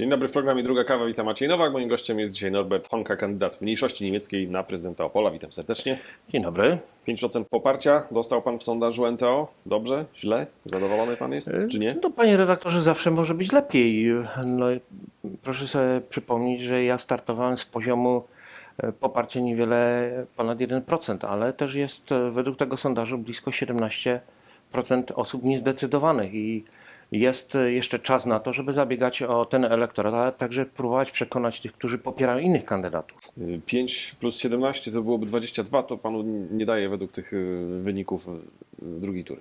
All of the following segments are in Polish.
Dzień dobry, w programie Druga Kawa, witam Maciej Nowak. Moim gościem jest dzisiaj Norbert Honka, kandydat mniejszości niemieckiej na prezydenta Opola. Witam serdecznie. Dzień dobry. 5% poparcia dostał pan w sondażu NTO. Dobrze? Źle? Zadowolony pan jest, czy nie? No, panie redaktorze, zawsze może być lepiej. No, proszę sobie przypomnieć, że ja startowałem z poziomu e, poparcia niewiele ponad 1%, ale też jest e, według tego sondażu blisko 17% osób niezdecydowanych i jest e, jeszcze czas na to, żeby zabiegać o ten elektorat, ale także próbować przekonać tych, którzy popierają innych kandydatów. 5 plus 17 to byłoby 22, to panu nie daje według tych y, wyników y, drugiej tury.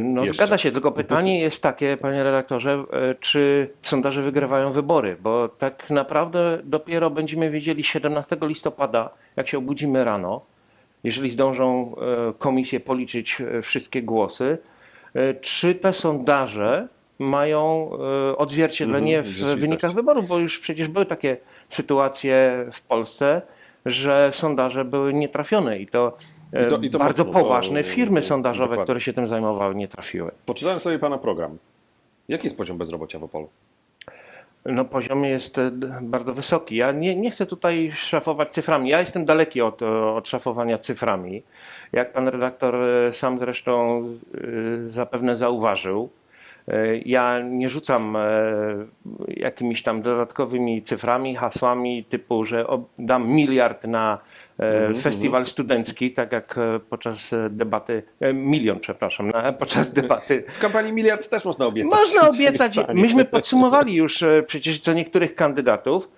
No Jeszcze. zgadza się, tylko pytanie jest takie, panie redaktorze, e, czy sondaże wygrywają wybory, bo tak naprawdę dopiero będziemy wiedzieli 17 listopada, jak się obudzimy rano, jeżeli zdążą e, komisje policzyć e, wszystkie głosy, e, czy te sondaże mają e, odzwierciedlenie Mhm, w wynikach wyborów, bo już przecież były takie sytuacje w Polsce, że sondaże były nietrafione i to, e, I to- i to bardzo mocno, to- poważne firmy sondażowe, dokładnie. które się tym zajmowały, nie trafiły. Poczytałem sobie pana program. Jaki jest poziom bezrobocia w Opolu? No poziom jest e, bardzo wysoki. Ja nie, nie chcę tutaj szafować cyframi. Ja jestem daleki od, e, od szafowania cyframi. Jak pan redaktor e, sam zresztą zapewne zauważył, ja nie rzucam e, jakimiś tam dodatkowymi cyframi, hasłami typu, że dam miliard na e, festiwal studencki, tak jak e, podczas e, debaty, e, milion przepraszam, podczas debaty W kampanii miliard też można obiecać. można obiecać. Myśmy podsumowali już e, przecież co niektórych kandydatów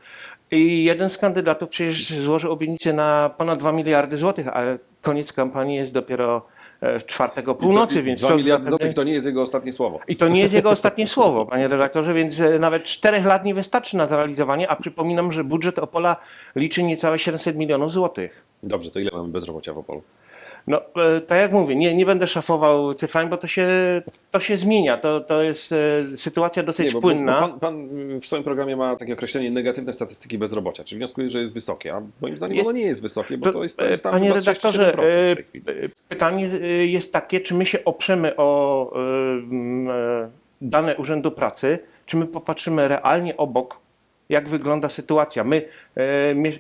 i jeden z kandydatów przecież złożył obietnicę na ponad 2 miliardy złotych, ale koniec kampanii jest dopiero e, 4 północy, więc 2 to miliardy złotych to nie jest jego ostatnie słowo. i to nie jest jego ostatnie słowo, panie redaktorze, więc e, nawet 4 lat nie wystarczy na zrealizowanie, a przypominam, że budżet Opola liczy niecałe 700 milionów złotych. Dobrze, to ile mamy bezrobocia w Opolu? No, e, tak jak mówię, nie, nie będę szafował cyframi, bo to się, to się zmienia. To, to jest e, sytuacja dosyć Nie, płynna. pan, pan w swoim programie ma takie określenie negatywne statystyki bezrobocia, czyli wnioskuje, że jest wysokie, a moim zdaniem Jest- ono nie jest wysokie, bo to, jest, to jest tam Panie redaktorze, 37% w e, tej chwili. e, pytanie e, jest takie, czy my się oprzemy o e, e, dane Urzędu Pracy, czy my popatrzymy realnie obok, jak wygląda sytuacja. My, e,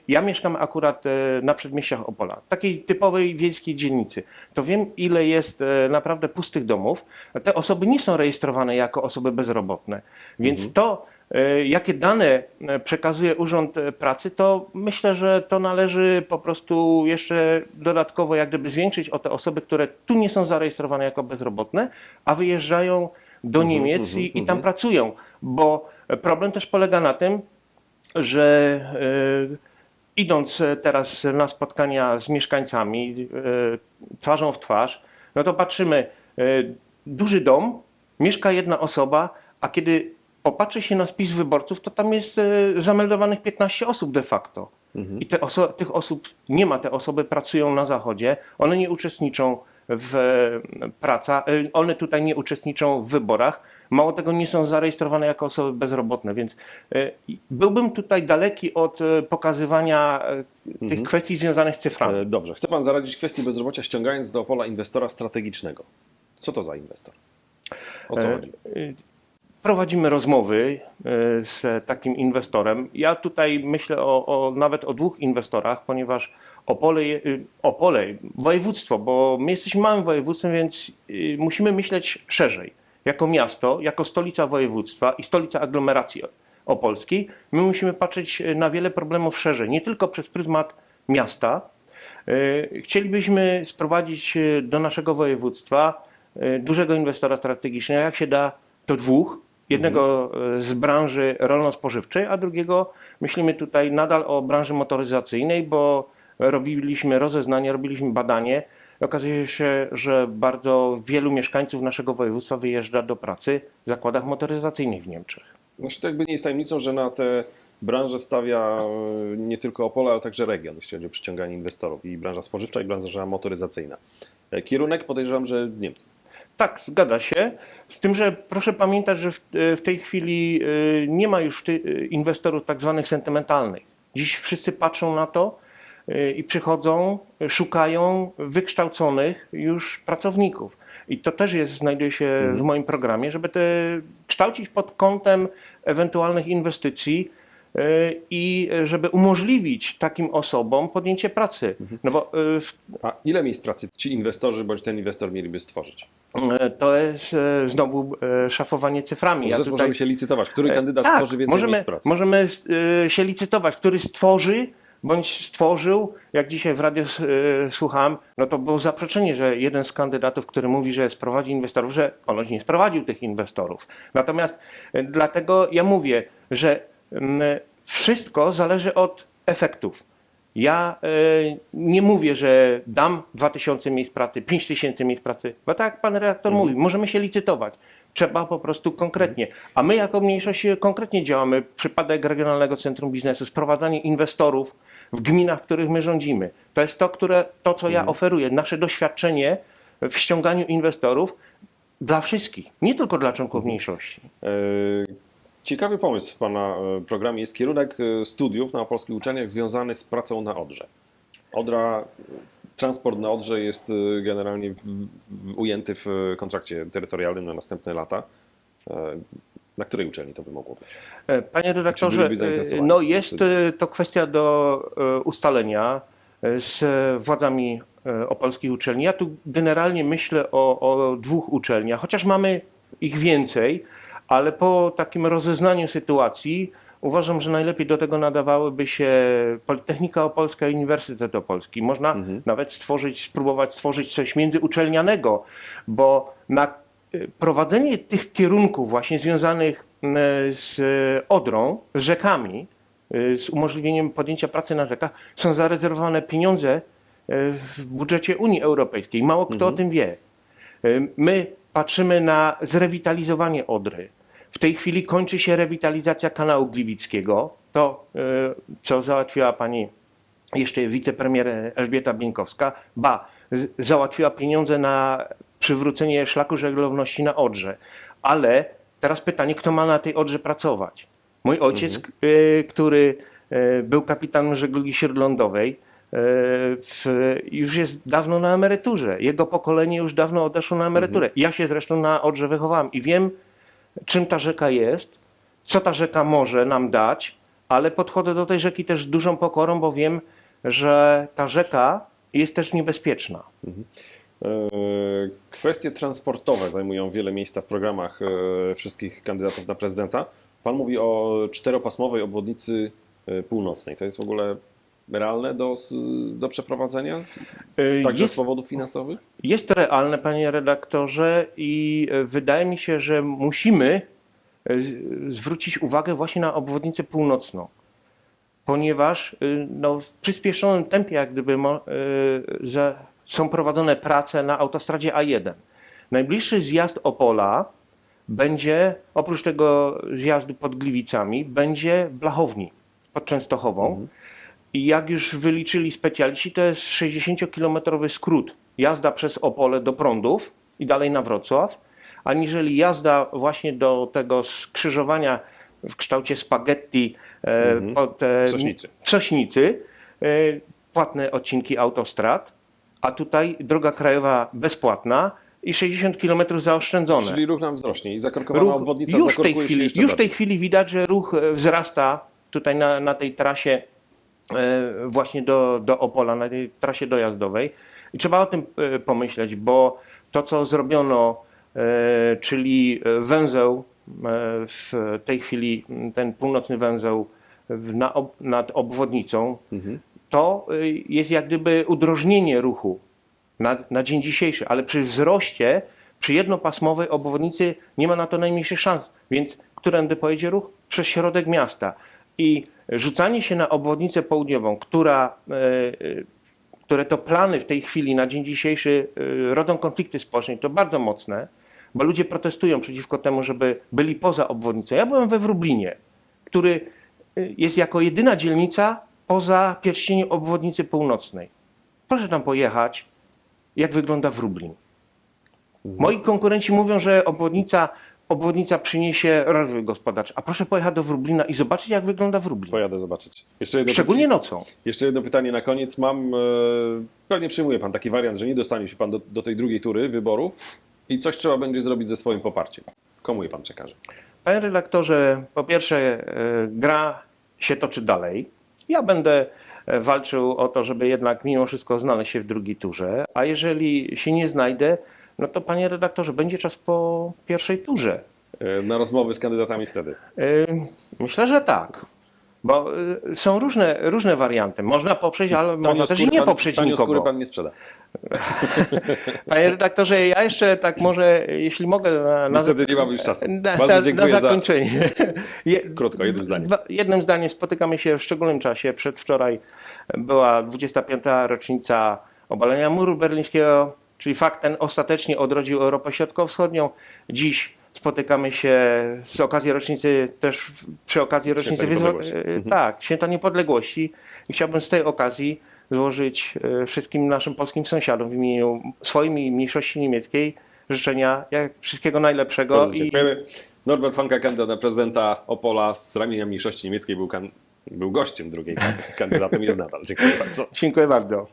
ja mieszkam akurat e, na przedmieściach Opola, takiej typowej wiejskiej dzielnicy. To wiem, ile jest e, naprawdę pustych domów. Te osoby nie są rejestrowane jako osoby bezrobotne, więc to, e, jakie dane przekazuje Urząd Pracy, to myślę, że to należy po prostu jeszcze dodatkowo jak gdyby zwiększyć o te osoby, które tu nie są zarejestrowane jako bezrobotne, a wyjeżdżają do Niemiec i, i tam pracują, bo problem też polega na tym, że e, idąc teraz na spotkania z mieszkańcami e, twarzą w twarz, no to patrzymy, e, duży dom, mieszka jedna osoba, a kiedy popatrzy się na spis wyborców, to tam jest zameldowanych 15 osób de facto. I te oso- tych osób nie ma, te osoby pracują na zachodzie, one nie uczestniczą w praca, e, one tutaj nie uczestniczą w wyborach. Mało tego, nie są zarejestrowane jako osoby bezrobotne, więc e, byłbym tutaj daleki od e, pokazywania e, tych kwestii związanych z cyframi. Dobrze, chce Pan zaradzić kwestię bezrobocia, ściągając do Opola inwestora strategicznego. Co to za inwestor? O co chodzi? Prowadzimy rozmowy z takim inwestorem. Ja tutaj myślę o, o nawet o dwóch inwestorach, ponieważ Opole, y, Opole, województwo, bo my jesteśmy małym województwem, więc y, musimy myśleć szerzej. Jako miasto, jako stolica województwa i stolica aglomeracji opolskiej, my musimy patrzeć y, na wiele problemów szerzej, nie tylko przez pryzmat miasta. E, Chcielibyśmy sprowadzić e, do naszego województwa e, dużego inwestora strategicznego, jak się da, to dwóch. Jednego e, z branży rolno-spożywczej, a drugiego myślimy tutaj nadal o branży motoryzacyjnej, bo robiliśmy rozeznanie, robiliśmy badanie. Okazuje się, że bardzo wielu mieszkańców naszego województwa wyjeżdża do pracy w zakładach motoryzacyjnych w Niemczech. Znaczy, to jakby nie jest tajemnicą, że na te branże stawia e, nie tylko Opole, ale także region, jeśli chodzi o przyciąganie inwestorów. I branża spożywcza, i branża motoryzacyjna. E, Kierunek podejrzewam, że Niemcy. Tak, zgadza się. Z tym, że proszę pamiętać, że w, w tej chwili nie ma już inwestorów tak zwanych sentymentalnych. Dziś wszyscy patrzą na to i przychodzą, y, szukają wykształconych już pracowników. I to też jest, znajduje się w moim programie, żeby te kształcić pod kątem ewentualnych inwestycji y, i żeby umożliwić takim osobom podjęcie pracy. No bo y, A ile miejsc pracy ci inwestorzy bądź ten inwestor mieliby stworzyć? E, To jest e, znowu e, szafowanie cyframi. Ja możemy się licytować. Który kandydat tak, stworzy więcej możemy, miejsc pracy? Możemy e, się licytować, który stworzy bądź stworzył, jak dzisiaj w radiu e, słuchałem, no to było zaprzeczenie, że jeden z kandydatów, który mówi, że sprowadzi inwestorów, że ponoć nie sprowadził tych inwestorów. Natomiast e, dlatego ja mówię, że mm, wszystko zależy od efektów. Ja e, nie mówię, że dam 2000 miejsc pracy, 5000 miejsc pracy, bo tak jak pan redaktor mówi, możemy się licytować. Trzeba po prostu konkretnie. A my jako mniejszość konkretnie działamy. Przypadek Regionalnego Centrum Biznesu, sprowadzanie inwestorów w gminach, w których my rządzimy. To jest to, które, to co ja oferuję. Nasze doświadczenie w ściąganiu inwestorów dla wszystkich, nie tylko dla członków mniejszości. E, Ciekawy pomysł w Pana e, programie jest kierunek e, studiów na polskich uczelniach związany z pracą na Odrze. Odra, transport na Odrze jest e, generalnie ujęty w e, kontrakcie terytorialnym na następne lata. E, Na której uczelni to by mogło być? E, Panie redaktorze, zainteresowani no jest e, to kwestia do e, ustalenia e, z władzami e, opolskich uczelni. Ja tu generalnie myślę o, o dwóch uczelniach, chociaż mamy ich więcej, ale po takim rozeznaniu sytuacji uważam, że najlepiej do tego nadawałyby się Politechnika Opolska i Uniwersytet Opolski. Można nawet stworzyć, spróbować stworzyć coś międzyuczelnianego, bo na y, prowadzenie tych kierunków właśnie związanych z Odrą, z rzekami, y, z umożliwieniem podjęcia pracy na rzekach, są zarezerwowane pieniądze y, w budżecie Unii Europejskiej. Mało kto o tym wie. My patrzymy na zrewitalizowanie Odry. W tej chwili kończy się rewitalizacja kanału Gliwickiego. To, y, co załatwiła pani jeszcze wicepremier Elżbieta Bieńkowska, ba, załatwiła pieniądze na przywrócenie szlaku żeglowności na Odrze. Ale teraz pytanie, kto ma na tej Odrze pracować? Mój ojciec, k- y, który y, był kapitanem żeglugi śródlądowej, w, już jest dawno na emeryturze. Jego pokolenie już dawno odeszło na emeryturę. Ja się zresztą na Odrze wychowałem i wiem, czym ta rzeka jest, co ta rzeka może nam dać, ale podchodzę do tej rzeki też z dużą pokorą, bo wiem, że ta rzeka jest też niebezpieczna. E, Kwestie transportowe zajmują wiele miejsca w programach e, wszystkich kandydatów na prezydenta. Pan mówi o czteropasmowej obwodnicy e, północnej. To jest w ogóle realne do, do przeprowadzenia? Y, Także Jest, z powodów finansowych? jest to realne, panie redaktorze, i e, wydaje mi się, że musimy e, zwrócić uwagę właśnie na obwodnicę północną, ponieważ y, no, w przyspieszonym tempie, jak gdyby, są prowadzone prace na autostradzie A1. Najbliższy zjazd Opola będzie, oprócz tego zjazdu pod Gliwicami, będzie w Blachowni pod Częstochową. I jak już wyliczyli specjaliści, to jest 60-kilometrowy skrót. Jazda przez Opole do Prądów i dalej na Wrocław, aniżeli jazda właśnie do tego skrzyżowania w kształcie spaghetti e, pod, e, W Sośnicy. e, płatne odcinki autostrad, a tutaj droga krajowa bezpłatna i 60 km zaoszczędzone. Czyli ruch nam wzrośnie i zakorkowana Ruch obwodnica już tej chwili, już w tej chwili widać, że ruch e, wzrasta tutaj na, na tej trasie właśnie do, do Opola, na tej trasie dojazdowej. I trzeba o tym e, pomyśleć, bo to, co zrobiono, e, czyli e, węzeł, e, w tej chwili ten północny węzeł na, nad obwodnicą, Mhm. to jest jak gdyby udrożnienie ruchu na, na dzień dzisiejszy, ale przy wzroście, przy jednopasmowej obwodnicy nie ma na to najmniejszych szans. Więc którędy pojedzie ruch? Przez środek miasta. I rzucanie się na obwodnicę południową, która, e, e, które to plany w tej chwili na dzień dzisiejszy e, rodzą konflikty społeczne, to bardzo mocne, bo ludzie protestują przeciwko temu, żeby byli poza obwodnicą. Ja byłem we Wróblinie, który jest jako jedyna dzielnica poza pierścieniem obwodnicy północnej. Proszę tam pojechać jak wygląda Wróblin. Moi konkurenci mówią, że obwodnica, obwodnica przyniesie rozwój gospodarczy. A proszę pojechać do Wróblina i zobaczyć, jak wygląda Wróblin. Pojadę zobaczyć. Jeszcze jedno, Szczególnie nocą. jeszcze jedno pytanie na koniec. Mam, e, pewnie przyjmuje Pan taki wariant, że nie dostanie się Pan do, do tej drugiej tury wyborów i coś trzeba będzie zrobić ze swoim poparciem. Komu je Pan przekaże? Panie redaktorze, po pierwsze, e, gra się toczy dalej. Ja będę e, walczył o to, żeby jednak mimo wszystko znaleźć się w drugiej turze, a jeżeli się nie znajdę, no to panie redaktorze, będzie czas po pierwszej turze. E, Na rozmowy z kandydatami wtedy. E, Myślę, że tak. Bo e, są różne, różne warianty. Można poprzeć, ale można też i skóry nie pan, poprzeć tanio skóry nikogo. Pan nie sprzeda. Panie redaktorze, ja jeszcze tak może, jeśli mogę... Na, na, Niestety nie mamy już czasu. Na, Bardzo na, na dziękuję za- zakończenie. Je, Krótko, jednym zdaniem. Jednym zdaniem spotykamy się w szczególnym czasie. Przedwczoraj była 25. rocznica obalenia muru berlińskiego, czyli fakt ten ostatecznie odrodził Europę Środkowo-Wschodnią. Dziś spotykamy się z okazji rocznicy, też przy okazji rocznicy Święta wyzwo- Niepodległości. e, Mhm. tak, Święta Niepodległości. I chciałbym z tej okazji złożyć e, wszystkim naszym polskim sąsiadom w imieniu swoim i mniejszości niemieckiej życzenia jak wszystkiego najlepszego. Bardzo I dziękujemy. Norbert Hanka, kandydat na prezydenta Opola z ramienia mniejszości niemieckiej, był, kan- był gościem drugiej, kandydatem jest nadal. Dziękuję bardzo. dziękuję bardzo.